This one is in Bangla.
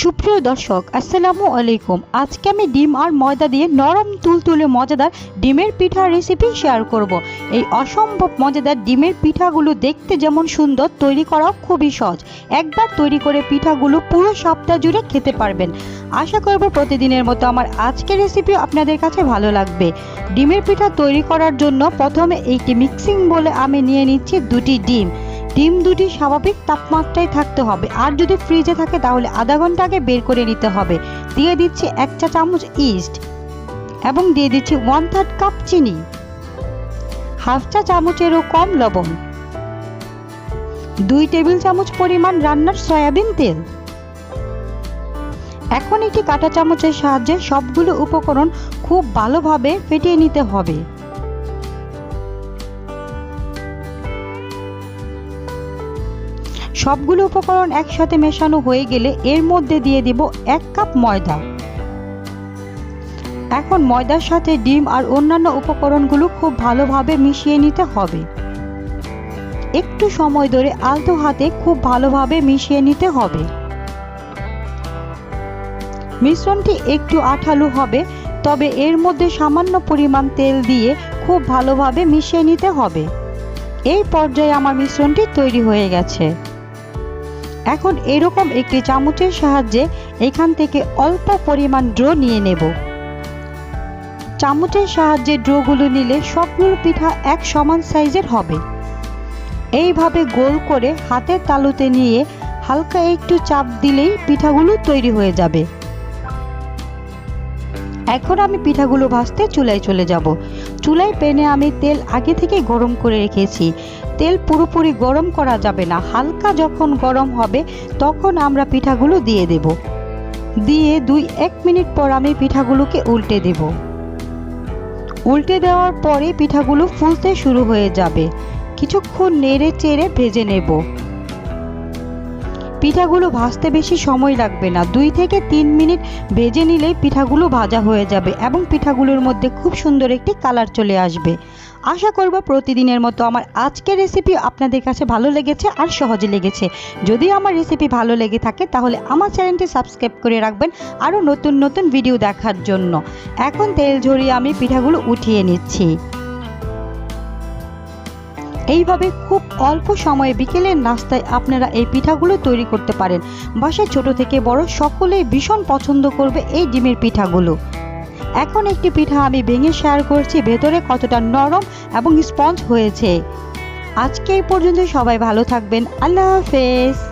সুপ্রিয় দর্শক, আসসালামু আলাইকুম। আজকে আমি ডিম আর ময়দা দিয়ে নরম তুলতুলে মজাদার ডিমের পিঠা রেসিপি শেয়ার করব। এই অসম্ভব মজাদার ডিমের পিঠাগুলো দেখতে যেমন সুন্দর, তৈরি করাও খুবই সহজ। একবার তৈরি করে পিঠাগুলো পুরো সপ্তাহ জুড়ে খেতে পারবেন। আশা করব প্রতিদিনের মতো আমার আজকের রেসিপি আপনাদের কাছে ভালো লাগবে। ডিমের পিঠা তৈরি করার জন্য প্রথমে একটি মিক্সিং বলে আমি নিয়ে নিচ্ছি দুটি ডিম। ডিম দুটি স্বাভাবিক তাপমাত্রায় থাকতে হবে। আর যদি ফ্রিজে থাকে, তাহলে আধা ঘণ্টা আগে বের করে নিতে হবে। দিয়ে দিচ্ছি এক চা চামচ ইস্ট এবং দিয়ে দিচ্ছি ওয়ান থার্ড কাপ চিনি। হাফ চা চামচেরও কম লবণ। দুই টেবিল চামচ পরিমাণ রান্নার সয়াবিন তেল। এখন একটি কাঁটা চামচের সাহায্যে সবগুলো উপকরণ খুব ভালোভাবে ফেটিয়ে নিতে হবে। সবগুলো উপকরণ একসাথে মেশানো হয়ে গেলে এর মধ্যে দিয়ে দিব এক কাপ ময়দা। এখন ময়দার সাথে ডিম আর অন্যান্য উপকরণগুলো খুব ভালোভাবে মিশিয়ে নিতে হবে। একটু সময় ধরে আলতো হাতে খুব ভালোভাবে মিশিয়ে নিতে হবে। মিশ্রণটি একটু আঠালো হবে, তবে এর মধ্যে সামান্য পরিমাণ তেল দিয়ে খুব ভালোভাবে মিশিয়ে নিতে হবে। এই পর্যায়ে আমার মিশ্রণটি তৈরি হয়ে গেছে। এখন এরকম একটি চামচের সাহায্যে এখান থেকে অল্প পরিমাণ ড্রো নিয়ে নেব। চামচের সাহায্যে ড্রোগুলো নিলে সবগুলো পিঠা এক সমান সাইজের হবে। এইভাবে গোল করে হাতের তালুতে নিয়ে হালকা একটু চাপ দিলেই পিঠাগুলো তৈরি হয়ে যাবে। এখন আমি পিঠাগুলো ভাজতে চুলায় চলে যাব। চুলায় প্যানে আমি তেল আগে থেকে গরম করে রেখেছি। তেল পুরোপুরি গরম করা যাবে না। হালকা যখন গরম হবে, তখন আমরা পিঠাগুলো দিয়ে দেব। দিয়ে দুই এক মিনিট পর আমি পিঠাগুলোকে উল্টে দেব। উল্টে দেওয়ার পরে পিঠাগুলো ফুলতে শুরু হয়ে যাবে। কিছুক্ষণ নেড়ে চেড়ে ভেজে নেব। পিঠাগুলো ভাজতে বেশি সময় লাগবে না। দুই থেকে তিন মিনিট ভেজে নিলেই পিঠাগুলো ভাজা হয়ে যাবে এবং পিঠাগুলোর মধ্যে খুব সুন্দর একটি কালার চলে আসবে। আশা করব প্রতিদিনের মতো আমার আজকের রেসিপি আপনাদের কাছে ভালো লেগেছে আর সহজে লেগেছে। যদি আমার রেসিপি ভালো লেগে থাকে তাহলে আমার চ্যানেলটি সাবস্ক্রাইব করে রাখবেন আরও নতুন নতুন ভিডিও দেখার জন্য। এখন তেল ঝরিয়ে আমি পিঠাগুলো উঠিয়ে নিচ্ছি। এইভাবে খুব অল্প সময়ে বিকেলের নাস্তায় আপনারা এই পিঠাগুলো তৈরি করতে পারেন। বাসায় ছোট থেকে বড় সকলেই ভীষণ পছন্দ করবে এই ডিমের পিঠাগুলো। এখন একটি পিঠা আমি ভেঙে শেয়ার করছি, ভেতরে কতটা নরম এবং স্পঞ্জ হয়েছে। আজকে এই পর্যন্ত সবাই ভালো থাকবেন। আল্লাহ হাফেজ।